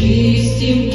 чистім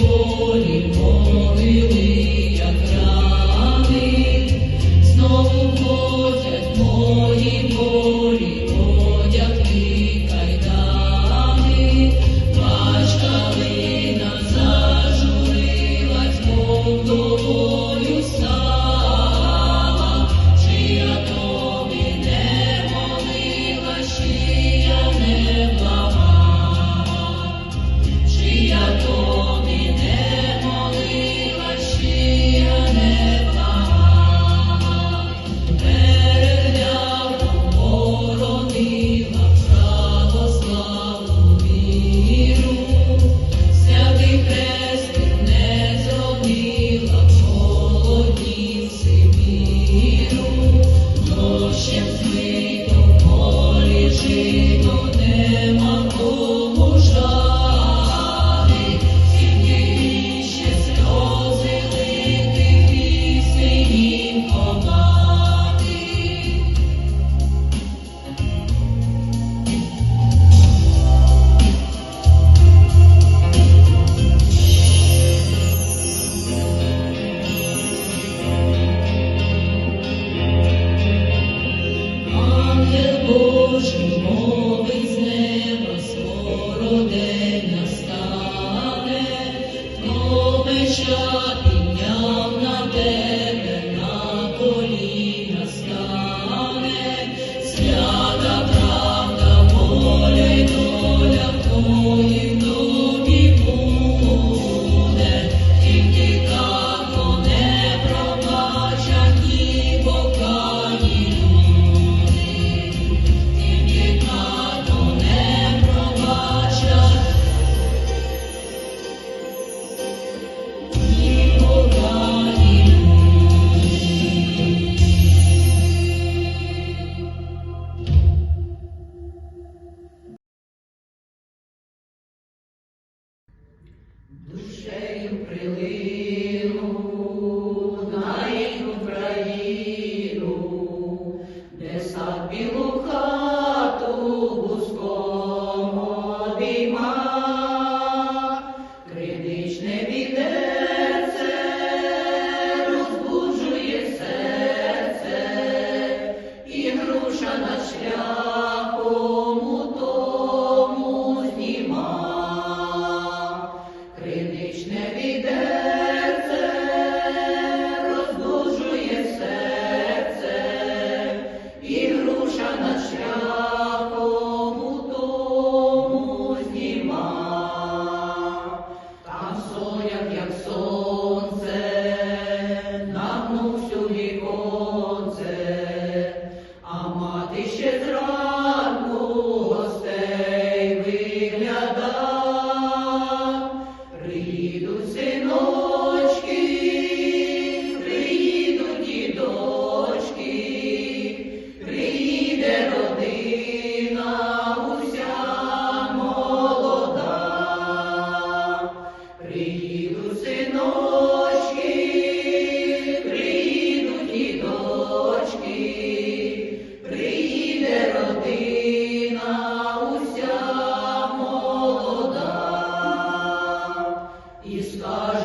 і скаже.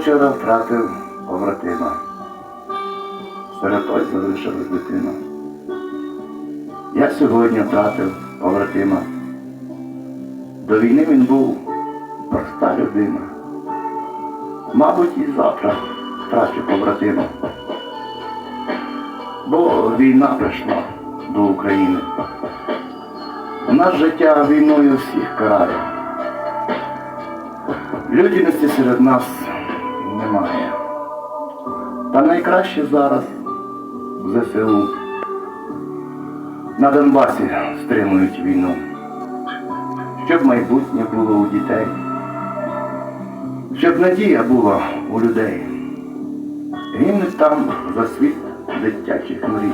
Вчора втратив побратима. Сиротой залишилась дитина. Я сьогодні втратив побратима. До війни він був проста людина. Мабуть, і завтра втрачу побратима. Бо війна прийшла до України. У нас життя війною всіх карає. Людяності серед нас немає. Та найкраще зараз в ЗСУ. На Донбасі стримують війну. Щоб майбутнє було у дітей. Щоб надія була у людей. Гинуть там за світ дитячих мрій.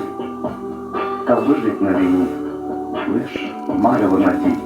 Та вижить на війні лиш марево надій.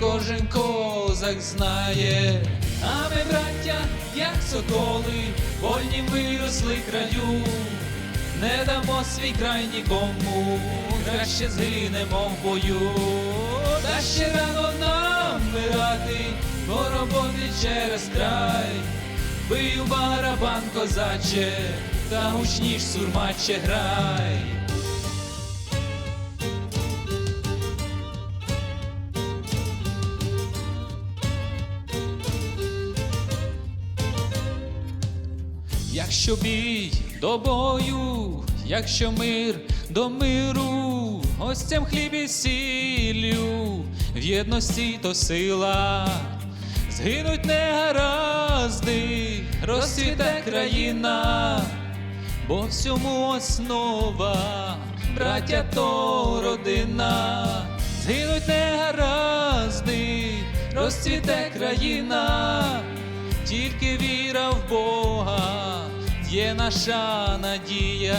кожен козак знає, а ми, браття, як соколи, вольні виросли краю, не дамо свій край нікому, краще згинемо в бою, та ще рано нам вмирати, бо роботи через край, бию барабан козаче, та гучніш сурмаче грай. Якщо бій до бою, якщо мир до миру, гостям хліб і сіллю, в єдності то сила, згинуть негаразди, розцвіте країна, бо всьому основа, браття то родина, згинуть негаразди, розцвіте країна. Тільки віра в Бога є наша надія.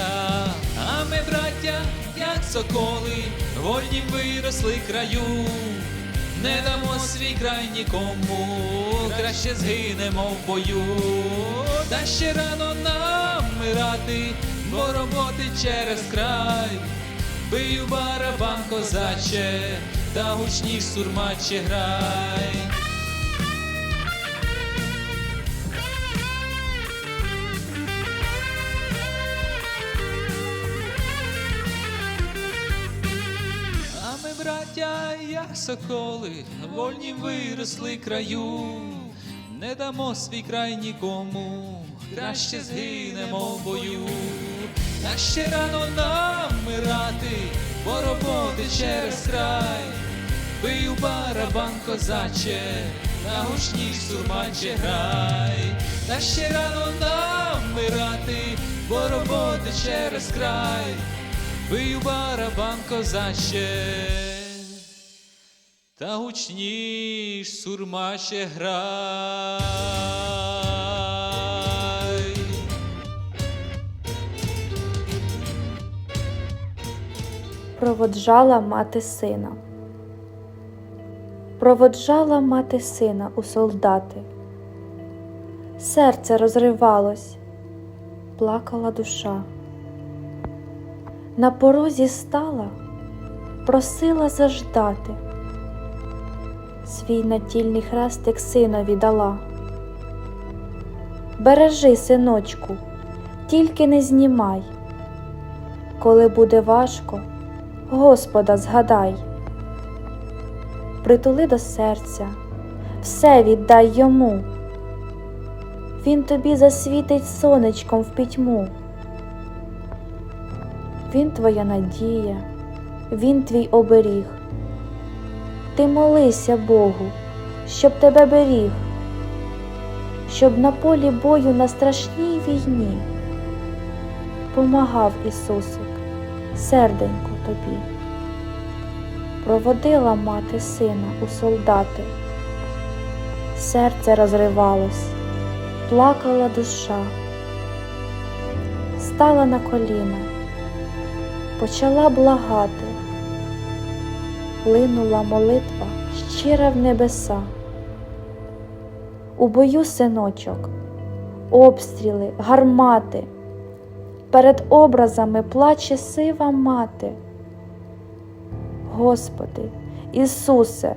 А ми, браття, як соколи, вольні виросли краю, не дамо свій край нікому, краще згинемо в бою, та ще рано нам мирати, бо роботи через край. Бию барабан козаче, та гучніш сурмаче грай. Соколи, вольні виросли краю, не дамо свій край нікому, краще згинемо в бою, та ще рано нам мирати, бо роботи через край, бию барабан козаче, на гучніш сурмаче грай, та ще рано нам мирати, бо роботи через край. Бию барабан козаче, та гучніш сурмаче грай. Проводжала мати сина. Проводжала мати сина у солдати. Серце розривалось, плакала душа. На порозі стала, просила заждати. Свій натільний хрестик синові дала. Бережи, синочку, тільки не знімай. Коли буде важко, Господа згадай, притули до серця, все віддай йому. Він тобі засвітить сонечком в пітьму. Він твоя надія, він твій оберіг. Ти молися Богу, щоб тебе беріг, щоб на полі бою на страшній війні допомагав Ісусик, серденько тобі. Проводила мати сина у солдати. Серце розривалось, плакала душа, стала на коліна, почала благати, линула молитва щира в небеса. У бою синочок, обстріли, гармати, перед образами плаче сива мати. Господи, Ісусе,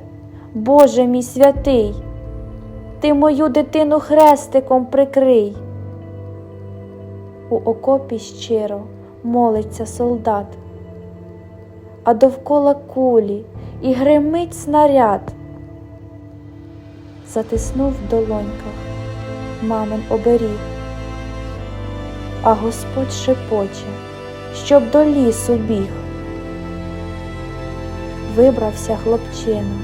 Боже мій святий, Ти мою дитину хрестиком прикрий. У окопі щиро молиться солдат, а довкола кулі і гримить снаряд. Затиснув в долоньках мамин оберіг, а Господь шепоче, щоб до лісу біг. Вибрався хлопчина,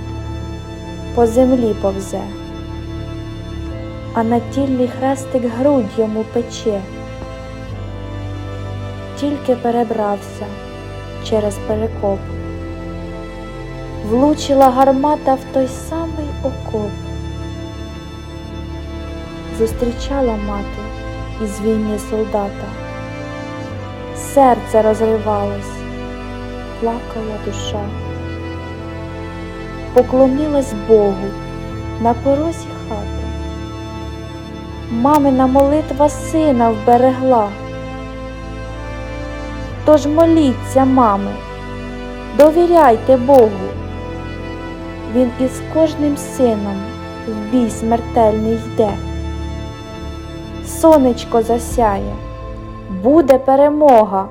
по землі повзе, а на натільний хрестик грудь йому пече. Тільки перебрався через перекоп, влучила гармата в той самий окоп. Зустрічала мати із війни солдата, серце розривалось, плакала душа поклонилась Богу на порозі хати. Мамина молитва сина вберегла. Тож моліться, мами, довіряйте Богу. Він із кожним сином в бій смертельний йде. Сонечко засяє, буде перемога.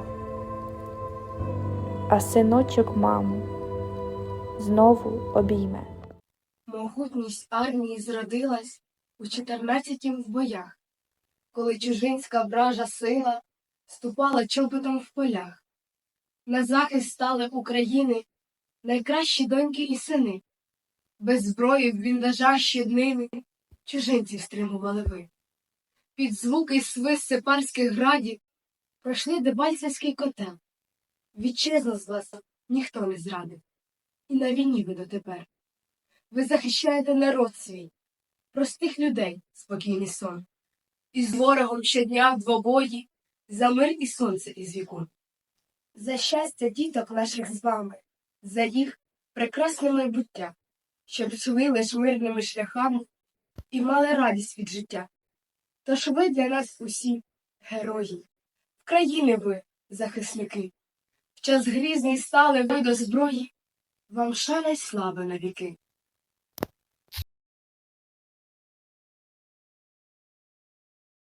А синочок маму знову обійме. Могутність армії зродилась у чотирнадцятім в боях, коли чужинська вража сила ступала чобитом в полях. На захист стали України найкращі доньки і сини. Без зброї в бліндажах щоднини чужинців стримували ви. Під звуки й свист сепарських градів пройшли Дебальцевський котел. Вітчизну з вас ніхто не зрадив. І на війні ви дотепер. Ви захищаєте народ свій, простих людей, спокійний сон. І з ворогом щодня в двобої, за мир і сонце із віку. За щастя діток наших з вами, за їх прекрасне майбуття, щоб лиш мирними шляхами і мали радість від життя. Тож ви для нас усі герої, в країни ви, захисники, в час грізний стали ви до зброї, вам шана й слава навіки.